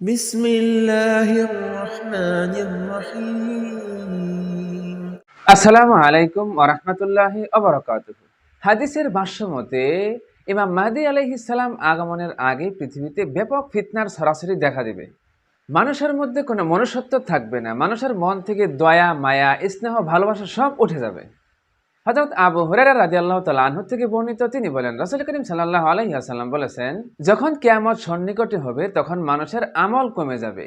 بسم الله الرحمن الرحيم আসসালামু আলাইকুম ওরহমতুল্লাহি অবরাকাতুহু হাদিসের ভাষ্য মতে ইমাম মাহদি আলাইহিসসালাম আগমনের আগে পৃথিবীতে ব্যাপক ফিতনার সরাসরি দেখা দেবে মানুষের মধ্যে কোনো মনুষ্যত্ব থাকবে না মানুষের মন থেকে দয়া মায়া স্নেহ ভালোবাসা সব উঠে যাবে হজরত আবু হুরারা রাজি আল্লাহ তালাহ থেকে বর্ণিত তিনি বলেন, রসুল করিম সাল্লাহ আলাইসাল্লাম বলেছেন, যখন কেয়ামত সন্নিকটে হবে, তখন মানুষের আমল কমে যাবে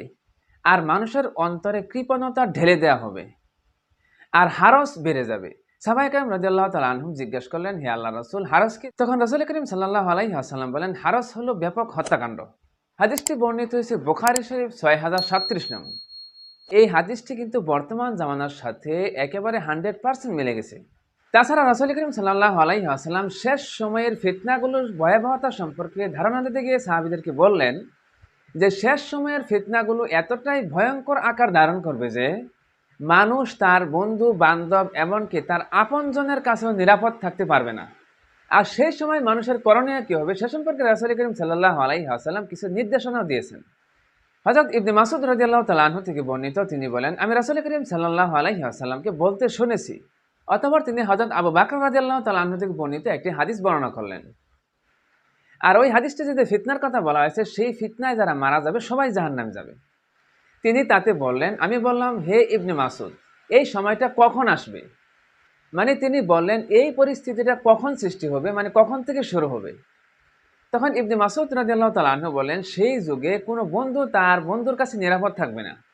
আর মানুষের অন্তরে কৃপণতা ঢেলে দেওয়া হবে আর হারস বেড়ে যাবে। সাবাই কালাম রাজিয়াল্লাহ তাল আনহুম জিজ্ঞেস করলেন, হে আল্লাহ রসুল, হারস কি? তখন রসুল করিম সাল্লাহ আলাইহাসাল্লাম বলেন, হারস হলো ব্যাপক হত্যাকাণ্ড। হাদিসটি বর্ণিত হয়েছে বোখারি শরীফ ছয় হাজার সাতত্রিশ নং। এই হাদিসটি কিন্তু বর্তমান জামানার সাথে একেবারে হান্ড্রেড পার্সেন্ট মিলে গেছে। তাছাড়া রসুল করিম সাল্লাহ আলাইহাসাল্লাম শেষ সময়ের ফিতনাগুলোর ভয়াবহতা সম্পর্কে ধারণা দিতে গিয়ে সাহাবিদেরকে বললেন যে, শেষ সময়ের ফিতনাগুলো এতটাই ভয়ঙ্কর আকার ধারণ করবে যে, মানুষ তার বন্ধু, বান্ধব, এমনকি তার আপনজনের কাছেও নিরাপদ থাকতে পারবে না। আর সেই সময় মানুষের করণীয় কী হবে? সে সম্পর্কে রাসুল করিম সাল্লাহ আলাই আসাল্লাম কিছু নির্দেশনাও দিয়েছেন। হজরত ইবনে মাসুদ রাজিয়াল্লাহ তালাহ থেকে বর্ণিত, তিনি বলেন, আমি রাসুল করিম সাল্লাহ আলাই আসাল্লামকে বলতে শুনেছি অতপর তিনি হজরত আবু বাকর রাজিয়াল্লাহ তালাহ থেকে বর্ণিত একটি হাদিস বর্ণনা করলেন। আর ওই হাদিসটি যদি ফিতনার কথা বলা হয়েছে, সেই ফিতনায় যারা মারা যাবে, সবাই জাহান্নামে যাবে। তিনি তাতে বললেন, আমি বললাম, হে ইবনে মাসুদ এই সময়টা কখন আসবে? মানে তিনি বললেন, এই পরিস্থিতিটা কখন সৃষ্টি হবে? মানে কখন থেকে শুরু হবে? তখন ইবনে মাসুদ রাজিয়াল্লাহ তালাহ বলেন সেই যুগে কোনো বন্ধু তার বন্ধুর কাছে নিরাপদ থাকবে না।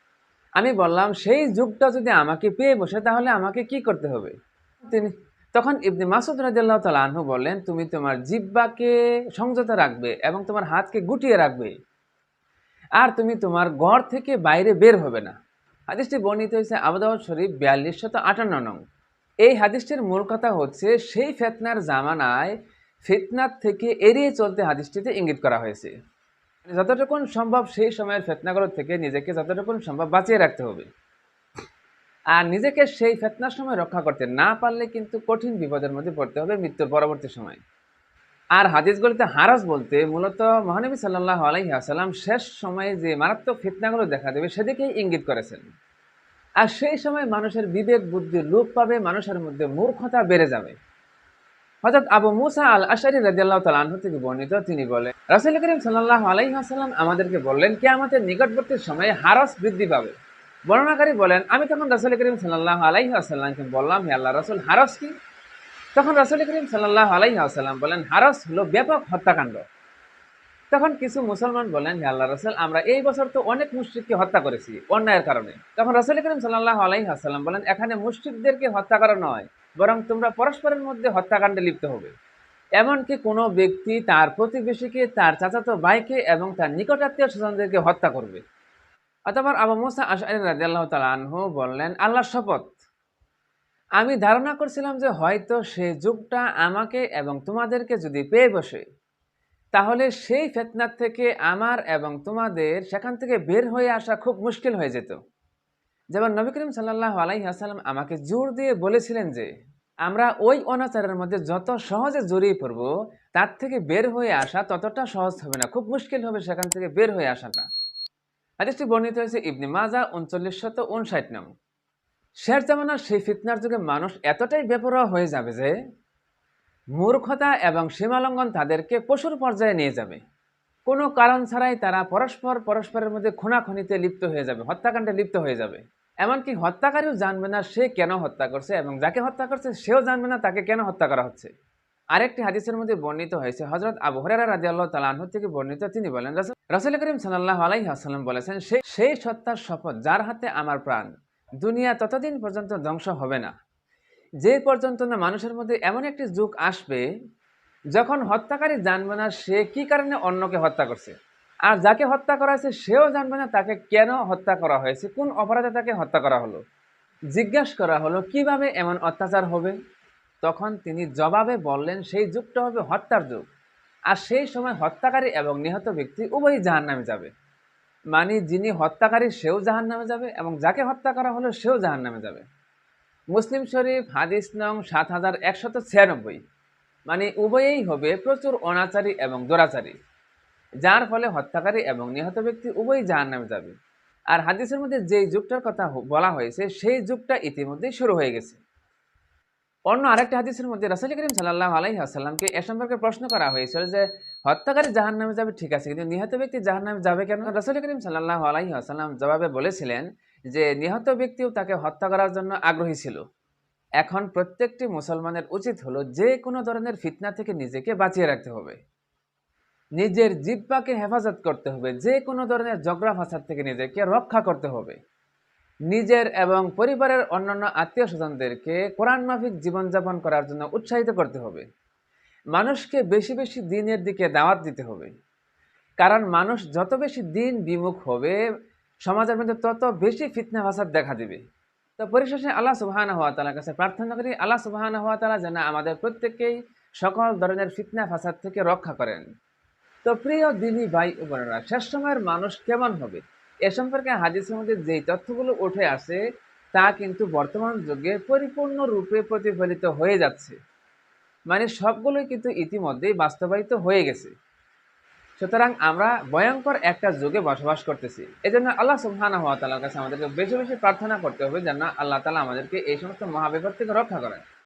আমি বললাম, সেই যুগটা যদি আমাকে পেয়ে বসে, তাহলে আমাকে কি করতে হবে? তিনি তখন ইবনে মাসুদ রাজিয়াল্লাহ তালাহ বললেন, তুমি তোমার জিব্বাকে সংযত রাখবে এবং তোমার হাতকে গুটিয়ে রাখবে। আর তুমি তোমার গড় থেকে বাইরে বের হবে না। হাদিসটি বর্ণিত হয়েছে আবুদাউদ শরীফ বিয়াল্লিশ শত আটান্ন নং। এই হাদিসটির মূল কথা হচ্ছে, সেই ফেতনার জামানায় ফিতনার থেকে এড়িয়ে চলতে হাদিসটিতে ইঙ্গিত করা হয়েছে। যতটুকুন সম্ভব সেই সময়ের ফেতনাগুলো থেকে নিজেকে যতটুকুন সম্ভব বাঁচিয়ে রাখতে হবে। আর নিজেকে সেই ফেতনার সময় রক্ষা করতে না পারলে কিন্তু কঠিন বিপদের মধ্যে পড়তে হবে মৃত্যুর পরবর্তী সময়। আর হাদিসগুলিতে হারাস বলতে মূলত মহানবী সাল্লাহ আলাইসাল্লাম শেষ সময়ে যে মারাত্মক ফিতনাগুলো দেখা দেবে সেদিকেই ইঙ্গিত করেছেন। আর সেই সময় মানুষের বিবেক, বুদ্ধি, লোপ পাবে, মানুষের মধ্যে মূর্খতা বেড়ে যাবে। হঠাৎ আবু মুসা আল আশারি রাজিয়াল্লাহ তালাহ থেকে বর্ণিত, তিনি বলেন, রাসুল করিম সাল্লাহ আলাইসাল্লাম আমাদেরকে বললেন কে আমাদের নিকটবর্তী সময়ে হারস বৃদ্ধি পাবে। বর্ণনাকারী বলেন, আমি তখন রাসুল করিম সাল্লাহ আলাইসাল্লামকে বললাম, হে আল্লাহ, রাসুল, হারস কি? তখন রাসুল করিম সাল্লাহ আলাইসাল্লাম বলেন, হারস হলো ব্যাপক হত্যাকাণ্ড। তখন কিছু মুসলমান বলেন, হে আল্লাহ, রসুল, আমরা এই বছর তো অনেক মুশ্রিককে হত্যা করেছি অন্যায়ের কারণে। তখন রাসুল করিম সাল্লাহ আলাইসাল্লাম বলেন, এখানে মুশ্রিকদেরকে হত্যা করা নয়। বরং তোমরা পরস্পরের মধ্যে হত্যাকাণ্ডে লিপ্ত হবে। এমনকি কোনো ব্যক্তি তার প্রতিবেশীকে, তার চাচাতো ভাইকে এবং তার নিকটাত্মীয় স্বজনদেরকে হত্যা করবে। অতবার আবু মুসা আশারি রাজিয়াল্লাহ তালাহু বললেন আল্লাহ শপথ। আমি ধারণা করছিলাম যে হয়তো সে যুগটা আমাকে এবং তোমাদেরকে যদি পেয়ে বসে, তাহলে সেই ফেতনার থেকে আমার এবং তোমাদের সেখান থেকে বের হয়ে আসা খুব মুশকিল হয়ে যেত। যেমন নবী করিম সাল্লাহ আলাই আসালাম আমাকে জোর দিয়ে বলেছিলেন যে আমরা ওই অনাচারের মধ্যে যত সহজে জড়িয়ে পড়ব, তার থেকে বের হয়ে আসা ততটা সহজ হবে না। খুব মুশকিল হবে সেখান থেকে বের হয়ে আসাটা। হাদিসটি বর্ণিত হয়েছে, ইবনি মাজা উনচল্লিশ শত উনষাট নং শের জামানার সেই ফিতনার যুগে মানুষ এতটাই বেপরোয়া হয়ে যাবে যে, মূর্খতা এবং সীমালঙ্ঘন তাদেরকে পশুর পর্যায়ে নিয়ে যাবে। কোনো কারণ ছাড়াই তারা পরস্পর পরস্পরের মধ্যে খুনাখুনিতে লিপ্ত হয়ে যাবে, হত্যাকাণ্ডে লিপ্ত হয়ে যাবে। এমনকি হত্যাকারীও জানবে না সে কেন হত্যা করছে এবং যাকে হত্যা করছে সেও জানবে না তাকে কেন হত্যা করা হচ্ছে। আরেকটি হাদিসের মধ্যে বর্ণিত হয়েছে হজরত আবু হরেরা রাজি আল্লাহ তালাহ থেকে বর্ণিত, তিনি বলেন, রসুল করিম সাল্লাহ আলাই আসাল্লাম বলেছেন সেই সেই সত্তার শপথ যার হাতে আমার প্রাণ, দুনিয়া ততদিন পর্যন্ত ধ্বংস হবে না। যে পর্যন্ত না মানুষের মধ্যে এমন একটি যুগ আসবে, যখন হত্যাকারী জানবে না সে কি কারণে অন্যকে হত্যা করছে। আর যাকে হত্যা করা হয়েছে, সেও জানবে না তাকে কেন হত্যা করা হয়েছে, কোন অপরাধে তাকে হত্যা করা হলো। জিজ্ঞাসা করা হলো, কীভাবে এমন অত্যাচার হবে? তখন তিনি জবাবে বললেন, সেই যুগটা হবে হত্যার যুগ। আর সেই সময় হত্যাকারী এবং নিহত ব্যক্তি উভয়ই জাহান নামে যাবে। মানে যিনি হত্যাকারী, সেও জাহান নামে যাবে এবং যাকে হত্যা করা হলো, সেও জাহান নামে যাবে। মুসলিম শরীফ, হাদিস নং সাত হাজার একশত ছিয়ানব্বই। মানে উভয়েই হবে প্রচুর অনাচারী এবং দোরাচারী। যার ফলে হত্যাকারী এবং নিহত ব্যক্তি উভয়ই জাহান নামে যাবে। আর হাদিসের মধ্যে যেই যুগটার কথা বলা হয়েছে, সেই যুগটা ইতিমধ্যেই শুরু হয়ে গেছে। অন্য আরেকটা হাদিসের মধ্যে রাসুল করিম সাল্লাহ আলাইহি আসাল্লামকে এ সম্পর্কে প্রশ্ন করা হয়েছিল যে, হত্যাকারী জাহান নামে যাবে ঠিক আছে, কিন্তু নিহত ব্যক্তি জাহান নামে যাবে কেন? রাসুল করিম সাল্লাহ আলাইহি আসাল্লাম জবাবে বলেছিলেন যে, নিহত ব্যক্তিও তাকে হত্যা করার জন্য আগ্রহী ছিল। এখন প্রত্যেকটি মুসলমানের উচিত হলো যে কোনো ধরনের ফিতনা থেকে নিজেকে বাঁচিয়ে রাখতে হবে। নিজের জিব্বাকে হেফাজত করতে হবে। যে কোনো ধরনের ঝগড়া ফাসাদ থেকে নিজেকে রক্ষা করতে হবে। নিজের এবং পরিবারের অন্যান্য আত্মীয় স্বজনদেরকে কোরআন মাফিক জীবনযাপন করার জন্য উৎসাহিত করতে হবে। মানুষকে বেশি বেশি দিনের দিকে দাওয়াত দিতে হবে। কারণ মানুষ যত বেশি দিন বিমুখ হবে, সমাজের মধ্যে তত বেশি ফিতনা ফাসাদ দেখা দিবে। তো পরিশেষে আল্লাহ সুবাহান হওয়া তালার কাছে প্রার্থনা করি, আল্লাহ সুবাহান হওয়া তালা যেন আমাদের প্রত্যেককেই সকল ধরনের ফিতনা ফাসাদ থেকে রক্ষা করেন। তো প্রিয় দিনী ভাই বোনেরা, শেষ সময়ের মানুষ কেমন হবে? এ সম্পর্কে হাদিসের মধ্যে যেই তথ্যগুলো উঠে আসে, তা কিন্তু বর্তমান যুগে পরিপূর্ণরূপে প্রতিফলিত হয়ে যাচ্ছে। মানে সবগুলোই কিন্তু ইতিমধ্যেই বাস্তবায়িত হয়ে গেছে। সুতরাং আমরা ভয়ঙ্কর একটা যুগে বসবাস করতেছি। এজন্য আল্লাহ সুবহানাহু ওয়া তাআলার কাছে আমাদেরকে বেশি বেশি প্রার্থনা করতে হবে যেন আল্লাহ তাআলা আমাদেরকে এই সমস্ত মহাবিপদ থেকে রক্ষা করেন।